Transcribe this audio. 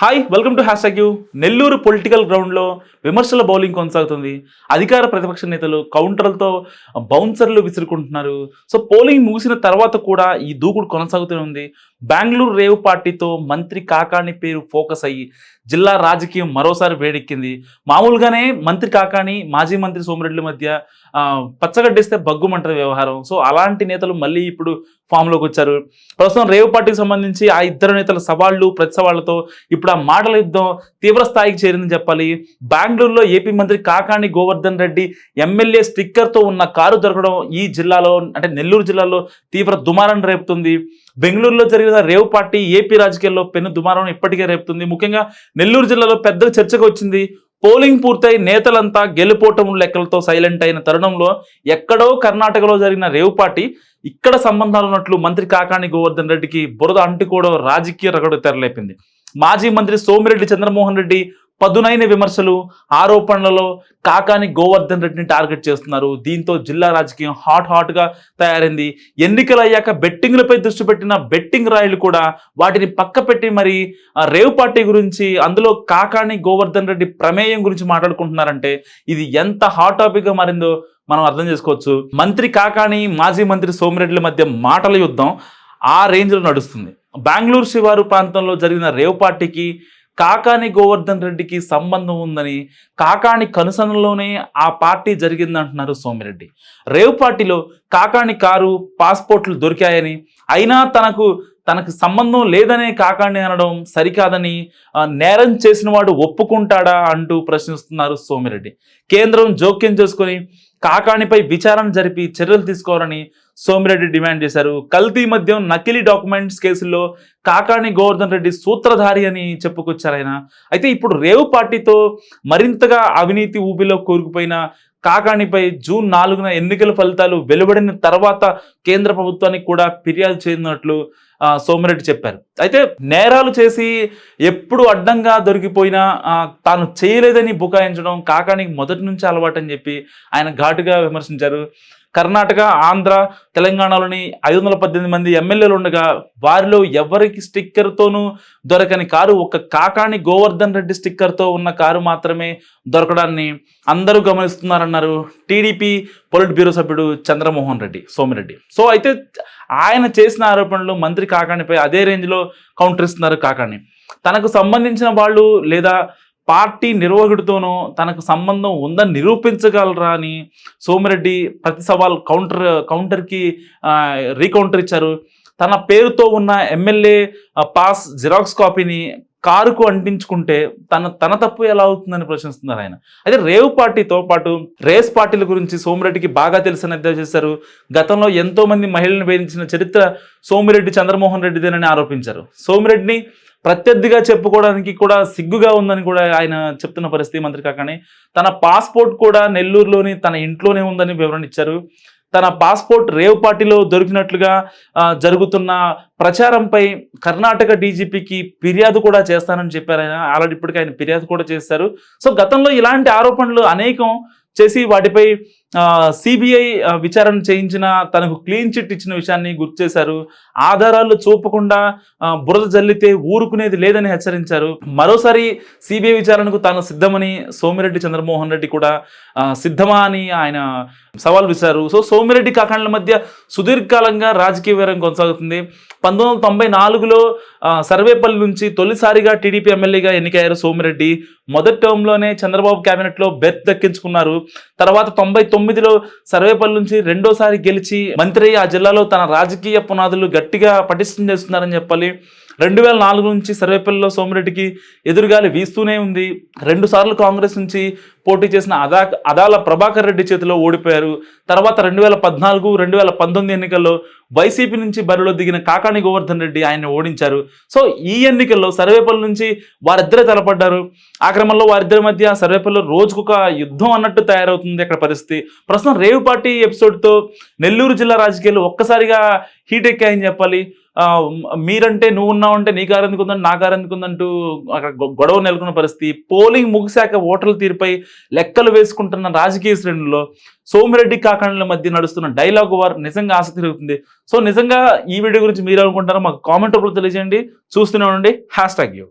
Hi welcome to hash you Nellore political గ్రౌండ్లో విమర్శల bowling కొనసాగుతుంది. అధికార ప్రతిపక్ష నేతలు కౌంటర్లతో బౌన్సర్లు విసురుకుంటున్నారు. సో పోలింగ్ ముగిసిన తర్వాత కూడా ఈ దూకుడు కొనసాగుతూనే ఉంది. బెంగళూరు రేవ్ పార్టీతో మంత్రి కాకాణి పేరు ఫోకస్ అయ్యి జిల్లా రాజకీయం మరోసారి వేడెక్కింది. మామూలుగానే మంత్రి కాకాణి మాజీ మంత్రి సోమిరెడ్డి మధ్య ఆ, పచ్చగడ్డేస్తే బగ్గుమంటారు వ్యవహారం. సో అలాంటి నేతలు మళ్ళీ ఇప్పుడు ఫామ్లోకి వచ్చారు. ప్రస్తుతం రేవ్ పార్టీకి సంబంధించి ఆ ఇద్దరు నేతల సవాళ్ళు ప్రతి సవాళ్ళతో ఇప్పుడు ఆ మాటల యుద్ధం తీవ్ర స్థాయికి చేరిందని చెప్పాలి. బెంగళూరులో ఏపీ మంత్రి కాకాణి గోవర్ధన్ రెడ్డి ఎమ్మెల్యే స్టిక్కర్తో ఉన్న కారు దొరకడం ఈ జిల్లాలో అంటే నెల్లూరు జిల్లాలో తీవ్ర దుమారం రేపుతుంది. బెంగళూరులో జరిగిన రేవ్ పార్టీ ఏపీ రాజకీయాల్లో పెను దుమారం ఇప్పటికే రేపుతుంది. ముఖ్యంగా నెల్లూరు జిల్లాలో పెద్ద చర్చకు వచ్చింది. పోలింగ్ పూర్తయి నేతలంతా గెలుపోటము లెక్కలతో సైలెంట్ అయిన తరుణంలో ఎక్కడో కర్ణాటకలో జరిగిన రేవ్ పార్టీ ఇక్కడ సంబంధాలు ఉన్నట్లు మంత్రి కాకాణి గోవర్ధన్ రెడ్డికి బురద అంటుకోవడం రాజకీయ రగడు తెరలేపింది. మాజీ మంత్రి సోమిరెడ్డి చంద్రమోహన్ రెడ్డి పదునైన విమర్శలు ఆరోపణలలో కాకాని గోవర్ధన్ రెడ్డిని టార్గెట్ చేస్తున్నారు. దీంతో జిల్లా రాజకీయం హాట్ హాట్గా తయారైంది. ఎన్నికలు అయ్యాక బెట్టింగ్లపై దృష్టి పెట్టిన బెట్టింగ్ రాయలు కూడా వాటిని పక్క పెట్టి మరి ఆ, రేవ్ పార్టీ గురించి అందులో కాకాని గోవర్ధన్ రెడ్డి ప్రమేయం గురించి మాట్లాడుకుంటున్నారంటే ఇది ఎంత హాట్ టాపిక్గా మారిందో మనం అర్థం చేసుకోవచ్చు. మంత్రి కాకాని మాజీ మంత్రి సోమిరెడ్డిల మధ్య మాటల యుద్ధం ఆ రేంజ్లో నడుస్తుంది. బెంగళూరు శివారు ప్రాంతంలో జరిగిన రేవ్ పార్టీకి కాకాని గోవర్ధన్ రెడ్డికి సంబంధం ఉందని కాకాని కనుసనలోనే ఆ పార్టీ జరిగిందంటున్నారు సోమిరెడ్డి. రేవ్ పార్టీలో కాకాని కారు పాస్పోర్ట్లు దొరికాయని అయినా తనకు తనకు సంబంధం లేదనే కాకాని అనడం సరికాదని నేరం చేసిన వాడు ఒప్పుకుంటాడా అంటూ ప్రశ్నిస్తున్నారు సోమిరెడ్డి. కేంద్రం జోక్యం చేసుకొని కాకాణిపై విచారణ జరిపి చర్యలు తీసుకోవాలని సోమిరెడ్డి డిమాండ్ చేశారు. కల్తీ మద్యం నకిలీ డాక్యుమెంట్స్ కేసుల్లో కాకాణి గోవర్ధన్ రెడ్డి సూత్రధారి అని చెప్పుకొచ్చారు ఆయన. అయితే ఇప్పుడు రేవు పార్టీతో మరింతగా అవినీతి ఊబిలో కూరుకుపోయిన కాకాణిపై జూన్ నాలుగున ఎన్నికల ఫలితాలు వెలువడిన తర్వాత కేంద్ర ప్రభుత్వానికి కూడా ఫిర్యాదు చేయనున్నట్లు సోమిరెడ్డి చెప్పారు. అయితే నేరాలు చేసి ఎప్పుడు అడ్డంగా దొరికిపోయినా తాను చేయలేదని బుకాయించడం కాకానికి మొదటి నుంచి అలవాటు అని చెప్పి ఆయన ఘాటుగా విమర్శించారు. కర్ణాటక ఆంధ్ర తెలంగాణలోని ఐదు వందల పద్దెనిమిది మంది ఎమ్మెల్యేలు ఉండగా వారిలో ఎవరికి స్టిక్కర్తోనూ దొరకని కారు ఒక కాకాణి గోవర్ధన్ రెడ్డి స్టిక్కర్తో ఉన్న కారు మాత్రమే దొరకడాన్ని అందరూ గమనిస్తున్నారన్నారు టీడీపీ పొలిట్ బ్యూరో సభ్యుడు చంద్రమోహన్ రెడ్డి సోమిరెడ్డి. సో అయితే ఆయన చేసిన ఆరోపణలు మంత్రి కాకానిపై అదే రేంజ్లో కౌంటర్ ఇస్తున్నారు కాకాణి తనకు సంబంధించిన వాళ్ళు లేదా పార్టీ నిర్వాహకుడితోనో తనకు సంబంధం ఉందని నిరూపించగలరా అని సోమిరెడ్డి ప్రతి సవాల్ కౌంటర్ కౌంటర్కి రీకౌంటర్ ఇచ్చారు. తన పేరుతో ఉన్న ఎమ్మెల్యే పాస్ జిరాక్స్ కాపీని కారుకు అంటించుకుంటే తన తన తప్పు ఎలా అవుతుందని ప్రశ్నిస్తున్నారు ఆయన. అయితే రేవ్ పార్టీతో పాటు రేస్ పార్టీల గురించి సోమిరెడ్డికి బాగా తెలిసిన చేశారు? గతంలో ఎంతో మంది మహిళలను వేధించిన చరిత్ర సోమిరెడ్డి చంద్రమోహన్ రెడ్డిదేనని ఆరోపించారు? సోమిరెడ్డిని ప్రత్యర్థిగా చెప్పుకోవడానికి కూడా సిగ్గుగా ఉందని కూడా ఆయన చెప్తున్న పరిస్థితి మంత్రి కాకనే తన పాస్పోర్ట్ కూడా నెల్లూరులోని తన ఇంట్లోనే ఉందని వివరణ ఇచ్చారు. తన పాస్పోర్ట్ రేవ్ పార్టీలో దొరికినట్లుగా ఆ, జరుగుతున్న ప్రచారంపై కర్ణాటక డీజీపీకి ఫిర్యాదు కూడా చేస్తానని చెప్పారు ఆయన. ఆల్రెడీ ఇప్పటికీ ఆయన ఫిర్యాదు కూడా చేశారు. సో గతంలో ఇలాంటి ఆరోపణలు అనేకం చేసి వాటిపై సిబిఐ విచారణ చేయించిన తనకు క్లీన్ చిట్ ఇచ్చిన విషయాన్ని గుర్తు చేశారు. ఆధారాలు చూపకుండా బురద జల్లితే ఊరుకునేది లేదని హెచ్చరించారు. మరోసారి సిబిఐ విచారణకు తాను సిద్ధమని సోమిరెడ్డి చంద్రమోహన్ రెడ్డి కూడా సిద్ధమా అని ఆయన సవాల్ విసిరారు. సో సోమిరెడ్డి కాకాండ్ల మధ్య సుదీర్ఘకాలంగా రాజకీయ వైరం కొనసాగుతుంది. పంతొమ్మిది వందల తొంభై నాలుగులో సర్వేపల్లి నుంచి తొలిసారిగా టీడీపీ ఎమ్మెల్యేగా ఎన్నికయ్యారు సోమిరెడ్డి. మొదటి టర్మ్లోనే చంద్రబాబు క్యాబినెట్లో బెర్త్ దక్కించుకున్నారు. తర్వాత తొంభై తొమ్మిదిలో సర్వేపల్లి నుంచి రెండోసారి గెలిచి మంత్రి ఆ జిల్లాలో తన రాజకీయ పునాదులు గట్టిగా పటిష్టం చేస్తున్నారని చెప్పాలి. రెండు వేల నాలుగు నుంచి సర్వేపల్లిలో సోమిరెడ్డికి ఎదురుగాలి వీస్తూనే ఉంది. రెండు సార్లు కాంగ్రెస్ నుంచి పోటీ చేసిన అదా అదాల ప్రభాకర్ రెడ్డి చేతిలో ఓడిపోయారు. తర్వాత రెండు వేల పద్నాలుగు రెండు వేల పంతొమ్మిది ఎన్నికల్లో వైసీపీ నుంచి బరిలో దిగిన కాకాణి గోవర్ధన్ రెడ్డి ఆయన్ని ఓడించారు. సో ఈ ఎన్నికల్లో సర్వేపల్లి నుంచి వారిద్దరే తలపడ్డారు. ఆ క్రమంలో వారిద్దరి మధ్య సర్వేపల్లిలో రోజుకొక యుద్ధం అన్నట్టు తయారవుతుంది అక్కడ పరిస్థితి. ప్రస్తుతం రేవు పార్టీ ఎపిసోడ్తో నెల్లూరు జిల్లా రాజకీయాలు ఒక్కసారిగా హీట్ ఎక్కాయని చెప్పాలి. మీరంటే నువ్వు ఉన్నావంటే నీ కారు ఎందుకు ఉందని నా కారు ఎందుకు ఉందంటూ అక్కడ గొడవ నెలకొన్న పరిస్థితి. పోలింగ్ ముగిశాక ఓటర్ల తీరుపై లెక్కలు వేసుకుంటున్న రాజకీయ శ్రేణుల్లో సోమిరెడ్డి కాకండ్ల మధ్య నడుస్తున్న డైలాగ్ వార్ నిజంగా ఆసక్తి తిరుగుతుంది సో నిజంగా ఈ వీడియో గురించి మీరు అనుకుంటారో మాకు కామెంట్ రూపంలో తెలియజేయండి. చూస్తూనే ఉండండి. Hash tag you.